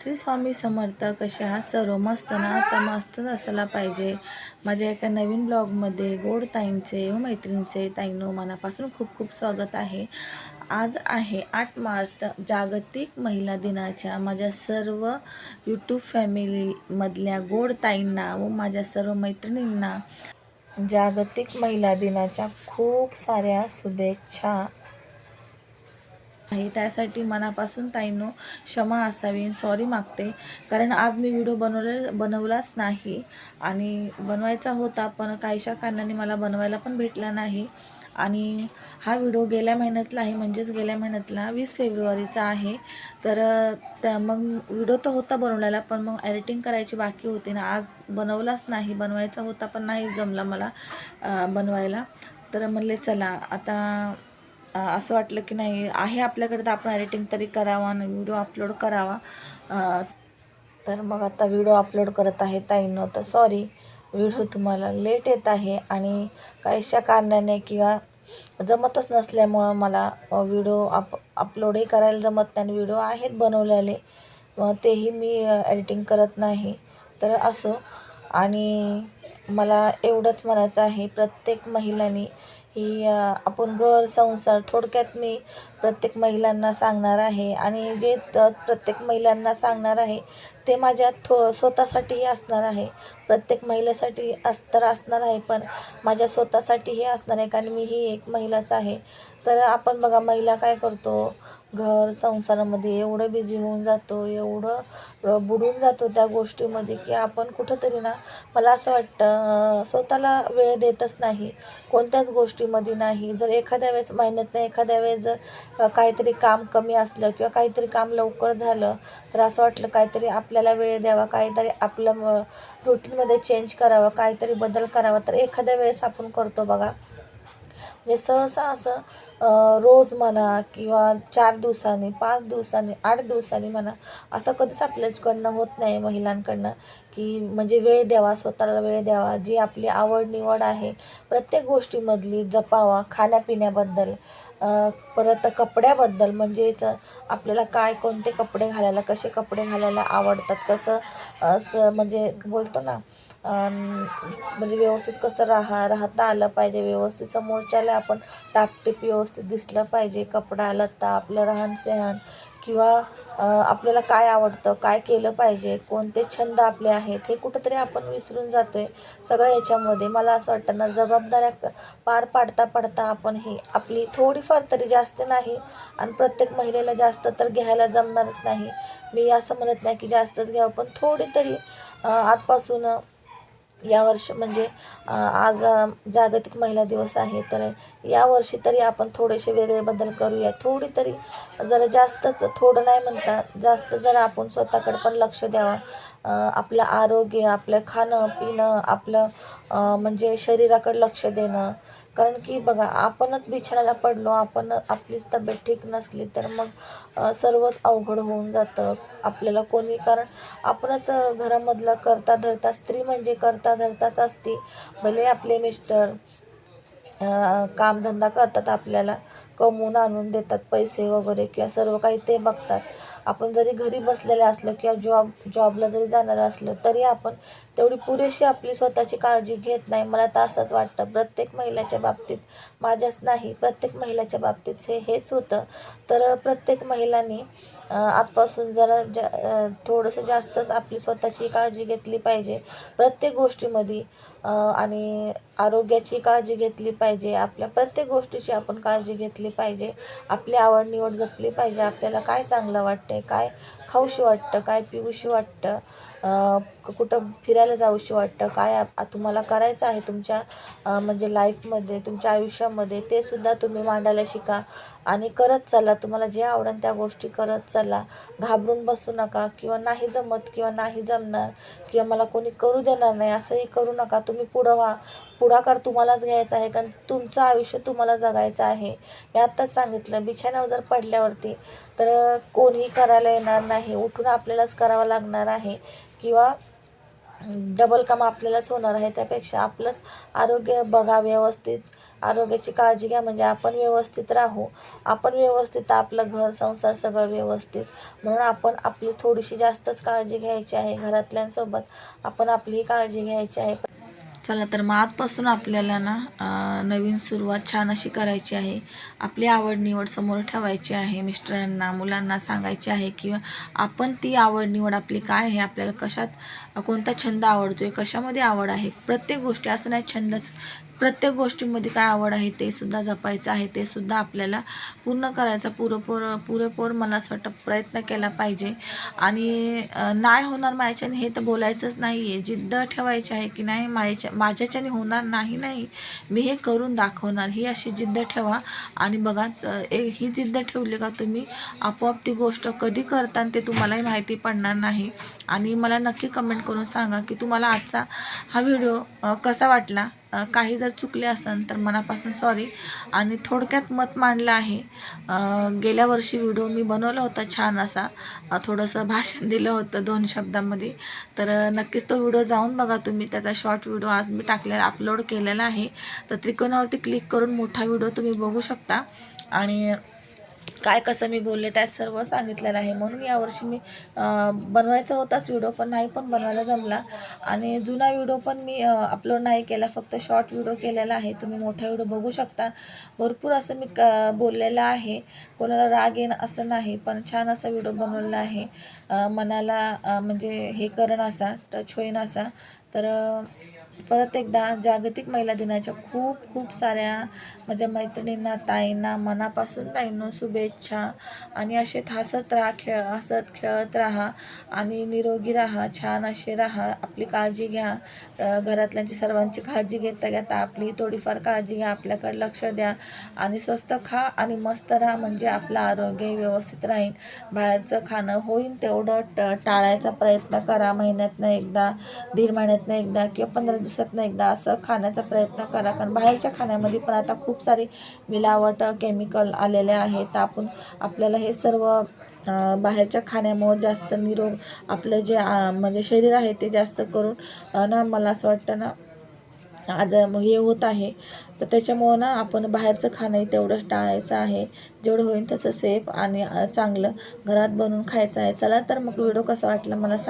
श्री स्वामी समर्थ कसे आहात? सर्व मस्त ना? मस्तच असायला पाहिजे. माझ्या एका नवीन ब्लॉगमध्ये गोड ताईंचे व मैत्रिणींचे ताईंनो मनापासून खूप खूप स्वागत आहे. आज आहे आठ मार्च तर जागतिक महिला दिनाच्या माझ्या सर्व यूट्यूब फॅमिलीमधल्या गोड ताईंना व माझ्या सर्व मैत्रिणींना जागतिक महिला दिनाच्या खूप साऱ्या शुभेच्छा. आहे. त्यासाठी मनापासून ताईंनो क्षमा असावी. सॉरी मागते. कारण आज मी व्हिडिओ बनवले बनवलाच नाही. आणि बनवायचा होता पण काहीशा कारणाने मला बनवायला पण भेटला नाही. आणि हा व्हिडिओ गेल्या महिन्यातला आहे. म्हणजेच गेल्या महिन्यातला वीस फेब्रुवारीचा आहे. तर त्या मग व्हिडिओ तर होता बनवलेला पण मग एडिटिंग करायची बाकी होती. ना आज बनवलाच नाही. बनवायचा होता पण नाही जमला मला बनवायला. तर म्हणले चला आता असं वाटलं की नाही आहे आपल्याकडे तर आपण एडिटिंग तरी करावा आणि व्हिडिओ अपलोड करावा. तर मग आता व्हिडिओ अपलोड करत आहे ताईनं. तर सॉरी व्हिडिओ तुम्हाला लेट येत आहे आणि काहीशा कारणाने किंवा जमतच नसल्यामुळं मला व्हिडिओ अप अपलोडही करायला जमत नाही आणि व्हिडिओ आहेत बनवलेले. मग तेही मी एडिटिंग करत नाही. तर असो. आणि मला एवढंच म्हणायचं आहे प्रत्येक महिलांनी ही आपण घर संसार थोडक्यात मी प्रत्येक महिलांना सांगणार आहे. आणि जे प्रत्येक महिलांना सांगणार आहे ते माझ्या थो स्वतःसाठीही असणार आहे. प्रत्येक महिलेसाठी अस तर असणार आहे पण माझ्या स्वतःसाठीही असणार आहे. कारण मी ही एक महिलाच आहे. तर आपण बघा महिला काय करतो? घर संसारामध्ये एवढं बिझी होऊन जातो एवढं बुडून जातो त्या गोष्टीमध्ये की आपण कुठंतरी ना मला असं वाटतं स्वतःला वेळ देतच नाही. कोणत्याच गोष्टीमध्ये नाही. जर एखाद्या वेळेस महिन्यातनं एखाद्या वेळेस जर काहीतरी काम कमी असलं किंवा काहीतरी काम लवकर झालं तर असं वाटलं काहीतरी आपल्याला वेळ द्यावा काहीतरी आपलं रुटीनमध्ये चेंज करावं काहीतरी बदल करावा तर एखाद्या वेळेस आपण करतो बघा. म्हणजे सहसा असं रोज म्हणा किंवा चार दिवसांनी पाच दिवसांनी आठ दिवसांनी म्हणा असं कधीच आपल्याकडनं होत नाही महिलांकडनं की म्हणजे वेळ द्यावा स्वतःला वेळ द्यावा. जी आपली आवड निवड आहे प्रत्येक गोष्टीमधली जपावा खाण्यापिण्याबद्दल परत कपड्याबद्दल म्हणजेच आपल्याला काय कोणते कपडे घालायला कसे कपडे घालायला आवडतात कसं असं म्हणजे बोलतो ना म्हणजे व्यवस्थित कसं राहा राहता आलं पाहिजे व्यवस्थित समोरच्याला आपण टापटीप व्यवस्थित दिसलं पाहिजे कपडा लत्ता आपलं राहणसहन किंवा आपल्याला काय आवडतं काय केलं पाहिजे कोणते छंद आपले आहेत हे कुठंतरी आपण विसरून जातो आहे सगळं याच्यामध्ये मला असं वाटतं ना जबाबदाऱ्या क- पार पाडता पाडता आपण ही आपली थोडीफार तरी जास्त नाही आणि प्रत्येक महिलेला जास्त तर घ्यायला जमणारच नाही. मी असं म्हणत नाही की जास्तच घ्यावं पण थोडी तरी आजपासून यावर्षी म्हणजे आज जागतिक महिला दिवस आहे तर यावर्षी तरी आपण थोडेसे वेगळे बदल करूया. थोडी तरी जरा जास्तच थोडं नाही म्हणता जास्त जरा आपण स्वतःकडे पण लक्ष द्यावं. आपलं आरोग्य आपलं खाणं पिणं आपलं म्हणजे शरीराकडे लक्ष देणं कारण की बघा आपणच बिछाण्याला पडलो आपण आपलीच तब्येत ठीक नसली तर मग सर्वच अवघड होऊन जातं आपल्याला कोणी. कारण आपणच घरामधलं करता धरता स्त्री म्हणजे करता धरताच असते. भले आपले मिस्टर कामधंदा करतात आपल्याला कमवून आणून देतात पैसे वगैरे किंवा सर्व काही ते बघतात. आपण जरी घरी बसलेले असलो किंवा जॉब जॉबला जरी जाणार असलं तरी आपण तेवढी पुरेशी आपली स्वतःची काळजी घेत नाही. मला तर असंच वाटतं. प्रत्येक महिलाच्या बाबतीत माझ्याच नाही प्रत्येक महिलाच्या बाबतीत हे हेच होतं. तर प्रत्येक महिलांनी आजपासून जरा जा थोडंसं जास्तच आपली स्वतःची काळजी घेतली पाहिजे. प्रत्येक गोष्टीमध्ये आणि आरोग्याची काळजी घेतली पाहिजे. आपल्या प्रत्येक गोष्टीची आपण काळजी घेतली पाहिजे. आपली आवड निवड जपली पाहिजे. आपल्याला काय चांगलं वाटते वाटतंय काय खाऊशी वाटतं काय पिऊशी वाटतं कुठं फिरायला जाऊशी वाटतं काय तुम्हाला करायचं आहे तुमच्या म्हणजे लाईफमध्ये तुमच्या आयुष्यामध्ये ते सुद्धा तुम्ही मांडायला शिका. आणि करत चला. तुम्हाला जे आवडेल त्या गोष्टी करत चला. घाबरून बसू नका किंवा नाही जमत किंवा नाही जमणार किंवा मला कोणी करू देणार नाही असंही करू नका. तुम्ही पुढं व्हा. पुढाकार तुम्हालाच घ्यायचा आहे कारण तुमचं आयुष्य तुम्हाला जगायचं आहे. मी आत्ताच सांगितलं बिछाण्यावर जर पडल्यावरती तर कोणीही करायला येणार नाही. उठून आपल्यालाच करावं लागणार आहे किंवा डबल काम आपल्यालाच होणार आहे. त्यापेक्षा आपलंच आरोग्य बघा व्यवस्थित. आरोग्याची काळजी घ्या म्हणजे आपण व्यवस्थित राहू. आपण व्यवस्थित आपलं घर संसार सगळं व्यवस्थित. म्हणून आपण आपली थोडीशी जास्तच काळजी घ्यायची आहे घरातल्यांसोबत. आपण आपलीही काळजी घ्यायची आहे. चला तर मग आजपासून आपल्याला ना नवीन सुरुवात छान अशी करायची आहे. आपली आवड निवड समोर ठेवायची आहे. मिस्टरांना मुलांना सांगायची आहे किंवा आपण ती आवड निवड आपली काय आहे? आपल्याला कशात कोणता छंद आवडतो आहे कशामध्ये आवड आहे? प्रत्येक गोष्टी असं नाही छंदच. प्रत्येक गोष्टीमध्ये काय आवड आहे ते सुद्धा जपायचं आहे. ते सुद्धा आपल्याला पूर्ण करायचा पुरेपूर पुरेपूर मला असं वाटतं प्रयत्न केला पाहिजे. आणि नाही होणार माझ्याच्याने हे तर बोलायचंच नाही आहे जिद्द ठेवायची आहे की नाही माझ्या माझ्याच्याने होणार नाही नाही. मी हे करून दाखवणार. ही अशी जिद्द ठेवा. आणि बघा ए- ही जिद्द ठेवली का तुम्ही आपोआप ती गोष्ट कधी करता आणि ते तुम्हालाही माहिती पडणार नाही. आणि मला नक्की कमेंट करून सांगा की तुम्हाला आजचा हा व्हिडिओ कसा वाटला? काही जर चुकले असेल तर मनापासून सॉरी आणि थोडक्यात मत मांडलं आहे. गेल्या वर्षी व्हिडिओ मी बनवला होता छान असा. थोडंसं भाषण दिलं होतं दोन शब्दांमध्ये. तर नक्कीच तो व्हिडिओ जाऊन बघा तुम्ही. त्याचा शॉर्ट व्हिडिओ आज मी टाकलेला अपलोड केलेला आहे. तर त्रिकोणावरती क्लिक करून मोठा व्हिडिओ तुम्ही बघू शकता. आणि काय कसं मी बोलले त्यात सर्व सांगितलेलं आहे. म्हणून यावर्षी मी बनवायचा होताच व्हिडिओ पण नाही पण बनवायला जमला. आणि जुना व्हिडिओ पण मी अपलोड नाही केला. फक्त शॉर्ट व्हिडिओ केलेला आहे. तुम्ही मोठा व्हिडिओ बघू शकता. भरपूर असं मी क बोललेलं आहे. कोणाला राग येणं असं नाही पण छान असा व्हिडिओ बनवलेला आहे. मनाला म्हणजे हे करण असा टच होईन असा. तर परत एकदा जागतिक महिला दिनाच्या खूप खूप साऱ्या माझ्या मैत्रिणींना ताईंना मनापासून ताईंनो शुभेच्छा. आणि असे हसत राहा खेळ हसत खेळत राहा आणि निरोगी राहा छान असे राहा. आपली काळजी घ्या. घरातल्यांची सर्वांची काळजी घेता घेता आपली थोडीफार काळजी घ्या. आपल्याकडे लक्ष द्या आणि स्वस्त खा आणि मस्त राहा म्हणजे आपलं आरोग्य व्यवस्थित राहील. बाहेरचं खाणं होईल तेवढं ट टाळायचा प्रयत्न करा. महिन्यातनं एकदा दीड महिन्यातनं एकदा किंवा पंधरा दिवसातनं एकदा असं खाण्याचा प्रयत्न करा. कारण बाहेरच्या खाण्यामध्ये पण आता खूप सारी मिलावट केमिकल आलेले आहेत तर आपण आपल्याला हे सर्व बाहेरच्या खाण्यामुळं जास्त निरोग आपलं जे म्हणजे शरीर आहे ते जास्त करून ना मला असं वाटतं ना आज हे होत आहे. तर त्याच्यामुळं ना आपण बाहेरचं खाणंही तेवढंच टाळायचं आहे. जेवढं होईल तसं सेफ आणि चांगलं घरात बनवून खायचं आहे. चला तर मग व्हिडिओ कसा वाटला मला सांग.